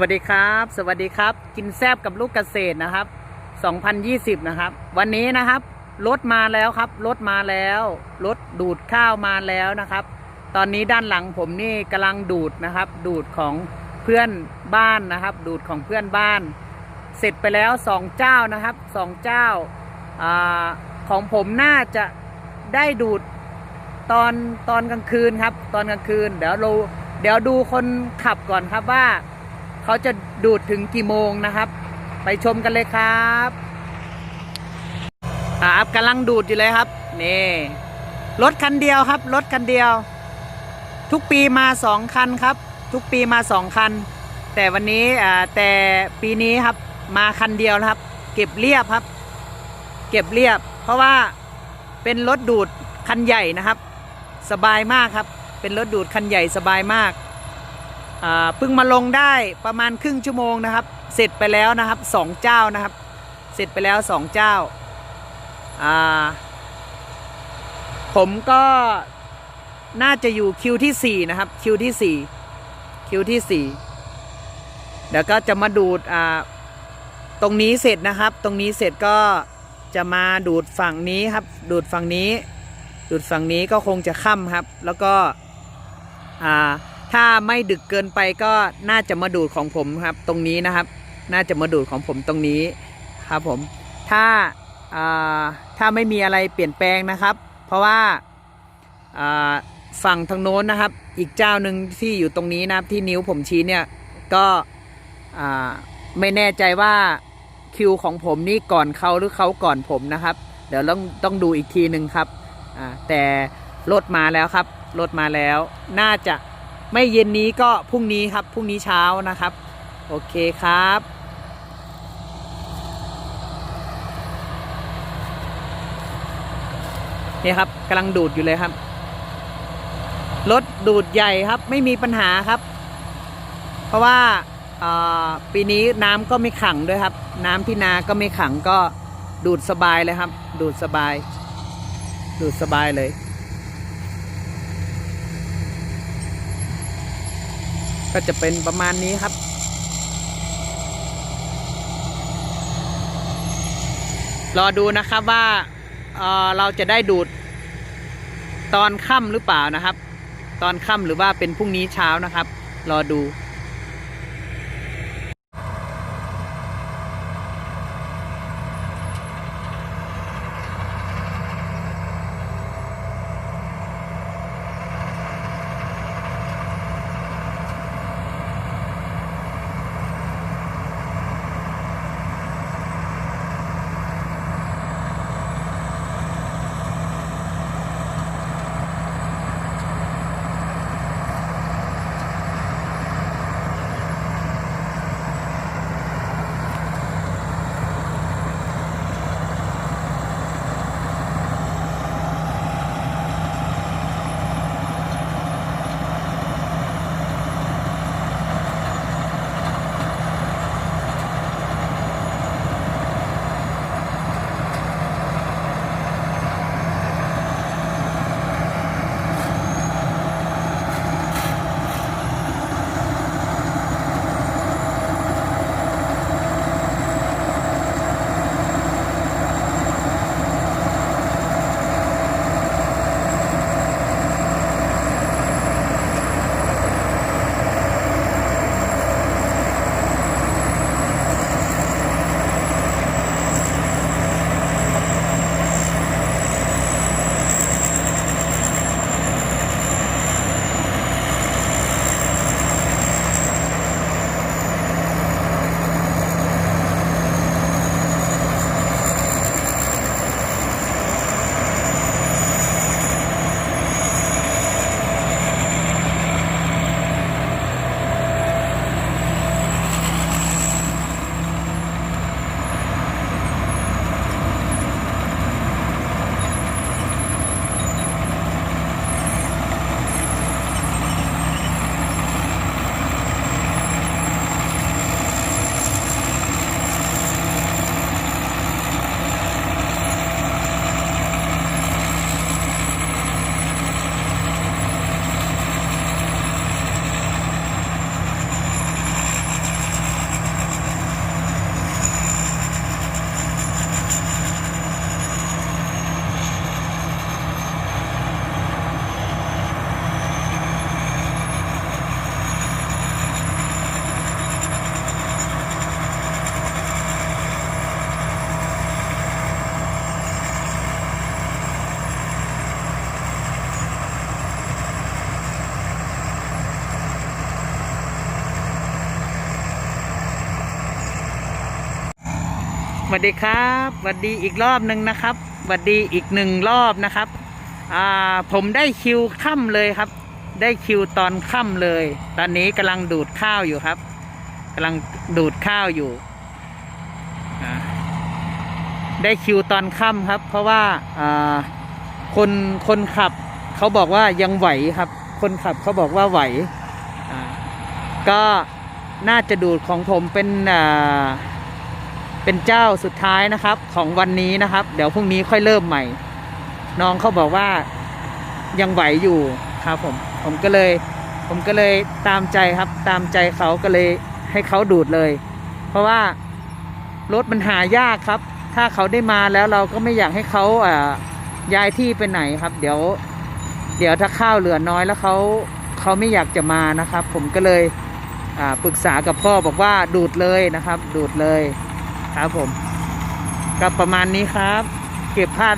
วัสดีครับ สวัสดีครับ กินแซบกับลูกเกษตรนะครับ 2020 นะครับ วันนี้นะครับรถมาแล้วครับรถมาแล้วรถดูดข้าวมาแล้วนะครับ ตอนนี้ด้านหลังผมนี่กำลังดูดนะครับ ดูดของเพื่อนบ้านนะครับ ดูดของเพื่อนบ้าน เสร็จไปแล้วสองเจ้านะครับสองเจ้าอของผมน่าจะได้ดูดตอนตอนกลางคืนครับ ตอนกลางคืน เดี๋ยวเราเดี๋ยวดูคนขับก่อนครับว่า เขาจะดูดถึงกี่โมงนะครับ ไปชมกันเลยครับครับกำลังดูดอยู่เลยครับนี่รถคันเดียวครับรถคันเดียว ทุกปีมาสองคันครับ ทุกปีมาสองคัน แต่วันนี้อ่าแต่ปีนี้ครับมาคันเดียวนะครับ เก็บเรียบครับ เก็บเรียบ เพราะว่าเป็นรถดูดคันใหญ่นะครับ สบายมากครับ เป็นรถดูดคันใหญ่สบายมาก เพิ่งมาลงได้ประมาณครึ่งชั่วโมงนะครับ เสร็จไปแล้วนะครับสองเจ้านะครับ เสร็จไปแล้วสองเจ้า ผมก็น่าจะอยู่คิวที่สี่นะครับ คิวที่สี่คิวที่สี่เดี๋ยวก็จะมาดูดอ่าตรงนี้เสร็จนะครับ ตรงนี้เสร็จก็จะมาดูดฝั่งนี้ครับ ดูดฝั่งนี้ ดูดฝั่งนี้ก็คงจะค่ำครับ แล้วก็อ่า ถ้าไม่ดึกเกินไปก็น่าจะมาดูดของผมครับ ตรงนี้นะครับ น่าจะมาดูดของผมตรงนี้ครับผม ถ้าาถ้าไม่มีอะไรเปลี่ยนแปลงนะครับ เพราะว่าาฝั่งทางโน้นนะครับ อีกเจ้าหนึ่งที่อยู่ตรงนี้นะครับที่นิ้วผมชี้เนี่ยก็ไม่แน่ใจว่าคิวของผมนี่ก่อนเขาหรือเขาก่อนผมนะครับ เดี๋ยวต้องต้องดูอีกทีหนึ่งครับแต่รถมาแล้วครับรถมาแล้ว น่าจะ ไม่เย็นนี้ก็พรุ่งนี้ครับพรุ่งนี้เช้านะครับ โอเคครับนี่ครับกำลังดูดอยู่เลยครับ รถดูดใหญ่ครับ ไม่มีปัญหาครับ เพราะว่าอ่าปีนี้น้ำก็ไม่ขังด้วยครับ น้ำที่นาก็ไม่ขังก็ดูดสบายเลยครับ ดูดสบาย ดูดสบายเลย ก็จะเป็นประมาณนี้ครับ รอดูนะครับว่าเเราจะได้ดูดตอนค่ำหรือเปล่านะครับ ตอนค่ำหรือว่าเป็นพรุ่งนี้เช้านะครับ รอดู วัสดีครับสวัสดีอีกรอบหนึ่งนะครับสวัสดีอีกหนึ่งรอบนะครับอ่าผมได้คิวค่ำเลยครับ ได้คิวตอนค่ำเลย ตอนนี้กำลังดูดข้าวอยู่ครับกำลังดูดข้าวอยู่ ได้คิวตอนค่ำครับ เพราะว่าอ่าคนคนขับเขาบอกว่ายังไหวครับ คนขับเขาบอกว่าไหวก็น่าจะดูดของผมเป็นอ่า เป็นเจ้าสุดท้ายนะครับ ของวันนี้นะครับ เดี๋ยวพรุ่งนี้ค่อยเริ่มใหม่ น้องเขาบอกว่ายังไหวอยู่ครับผม ผมก็เลย ผมก็เลยตามใจครับ ตามใจเขาก็เลยให้เขาดูดเลย เพราะว่ารถมันหายากครับ ถ้าเขาได้มาแล้วเราก็ไม่อยากให้เขาอ่าย้ายที่ไปไหนครับ เดี๋ยว เดี๋ยวถ้าข้าวเหลือน้อยแล้วเขาเขาไม่อยากจะมานะครับ ผมก็เลยอ่าปรึกษากับพ่อบอกว่าดูดเลยนะครับ ดูดเลย ครับผมก็ประมาณนี้ครับ เก็บภาพ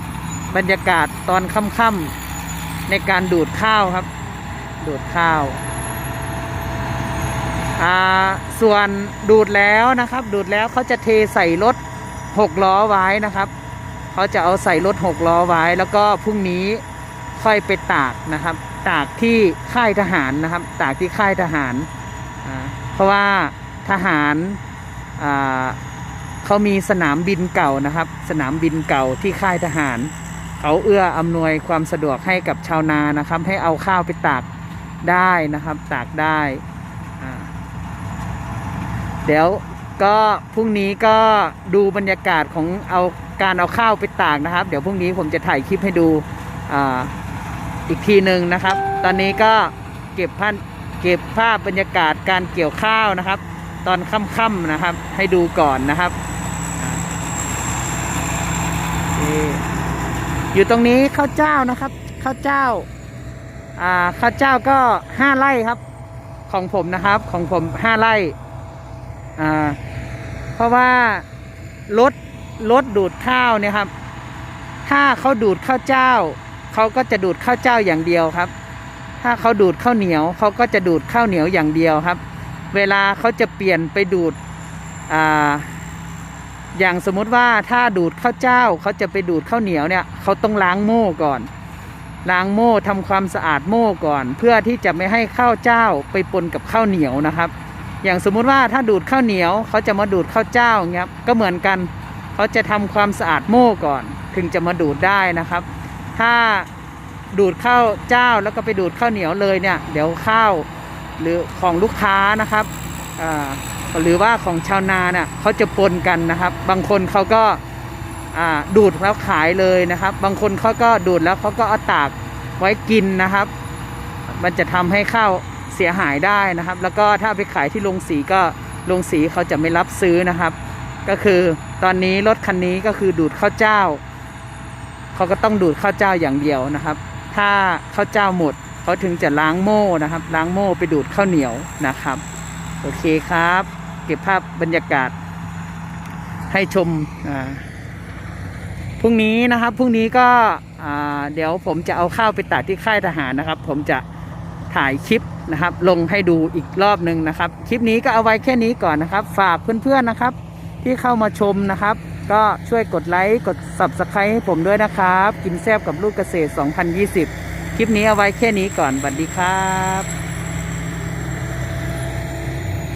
บรรยากาศตอนค่ำๆในการดูดข้าวครับ ดูดข้าวอ่าส่วนดูดแล้วนะครับ ดูดแล้วเขาจะเทใส่รถหกล้อไว้นะครับเขาจะเอาใส่รถหกล้อไว้ แล้วก็พรุ่งนี้ค่อยไปตากนะครับ ตากที่ค่ายทหารนะครับ ตากที่ค่ายทหาร เพราะว่าทหารอ่า เขามีสนามบินเก่านะครับ สนามบินเก่าที่ค่ายทหาร เขาเอื้ออำนวยความสะดวกให้กับชาวนานะครับ ให้เอาข้าวไปตากได้นะครับ ตากได้เดี๋ยวก็พรุ่งนี้ก็ดูบรรยากาศของเอาการเอาข้าวไปตากนะครับ เดี๋ยวพรุ่งนี้ผมจะถ่ายคลิปให้ดูออีกทีหนึ่งนะครับ ตอนนี้ก็เก็บภาพเก็บภาพบรรยากาศการเกี่ยวข้าวนะครับ ตอนค่ำๆนะครับ ให้ดูก่อนนะครับ อยู่ตรงนี้ข้าวเจ้านะครับข้าวเจ้าอ่าข้าวเจ้าก็ห้าไร่ครับ ของผมนะครับ ของผมห้าไร่อ่าเพราะว่ารถรถดูดข้าวเนี่ยครับ ถ้าเขาดูดข้าวเจ้าเขาก็จะดูดข้าวเจ้าอย่างเดียวครับ ถ้าเขาดูดข้าวเหนียวเขาก็จะดูดข้าวเหนียวอย่างเดียวครับ เวลาเขาจะเปลี่ยนไปดูดอ่า อย่างสมมติว่าถ้าดูดข้าวเจ้าเขาจะไปดูดข้าวเหนียวเนี่ยเขาต้องล้างโม่ก่อน ล้างโม่ทำความสะอาดโม่ก่อน เพื่อที่จะไม่ให้ข้าวเจ้าไปปนกับข้าวเหนียวนะครับ อย่างสมมุติว่าถ้าดูดข้าวเหนียวเขาจะมาดูดข้าวเจ้าอย่างเงี้ยก็เหมือนกันเขาจะทำความสะอาดโม่ก่อน ถึงจะมาดูดได้นะครับ ถ้าดูดข้าวเจ้าแล้วก็ไปดูดข้าวเหนียวเลยเนี่ย เดี๋ยวข้าวหรือของลูกค้านะครับอ่า หรือว่าของชาวนาเนี่ยเขาจะปนกันนะครับ บางคนเขาก็ดูดแล้วขายเลยนะครับ บางคนเขาก็ดูดแล้วเขาก็เอาตากไว้กินนะครับ มันจะทำให้ข้าวเสียหายได้นะครับ แล้วก็ถ้าไปขายที่โรงสีก็โรงสีเขาจะไม่รับซื้อนะครับ ก็คือตอนนี้รถคันนี้ก็คือดูดข้าวเจ้าเขาก็ต้องดูดข้าวเจ้าอย่างเดียวนะครับ ถ้าข้าวเจ้าหมดเขาถึงจะล้างโม่นะครับ ล้างโม่ไปดูดข้าวเหนียวนะครับ โอเคครับ เก็บภาพบรรยากาศ ให้ชมพรุ่งนี้นะครับพรุ่งนี้ก็เดี๋ยวผมจะเอาข้าวไปตากที่ค่ายทหารนะครับ ผมจะถ่ายคลิปนะครับ ลงให้ดูอีกรอบหนึ่งนะครับ คลิปนี้ก็เอาไว้แค่นี้ก่อนนะครับ ฝากเพื่อนๆนะครับ ที่เข้ามาชมนะครับ ก็ช่วยกดไลค์กด subscribe ให้ผมด้วยนะครับ กินแซบกับลูกเกษตร 2020 คลิปนี้เอาไว้แค่นี้ก่อนสวัสดีครับ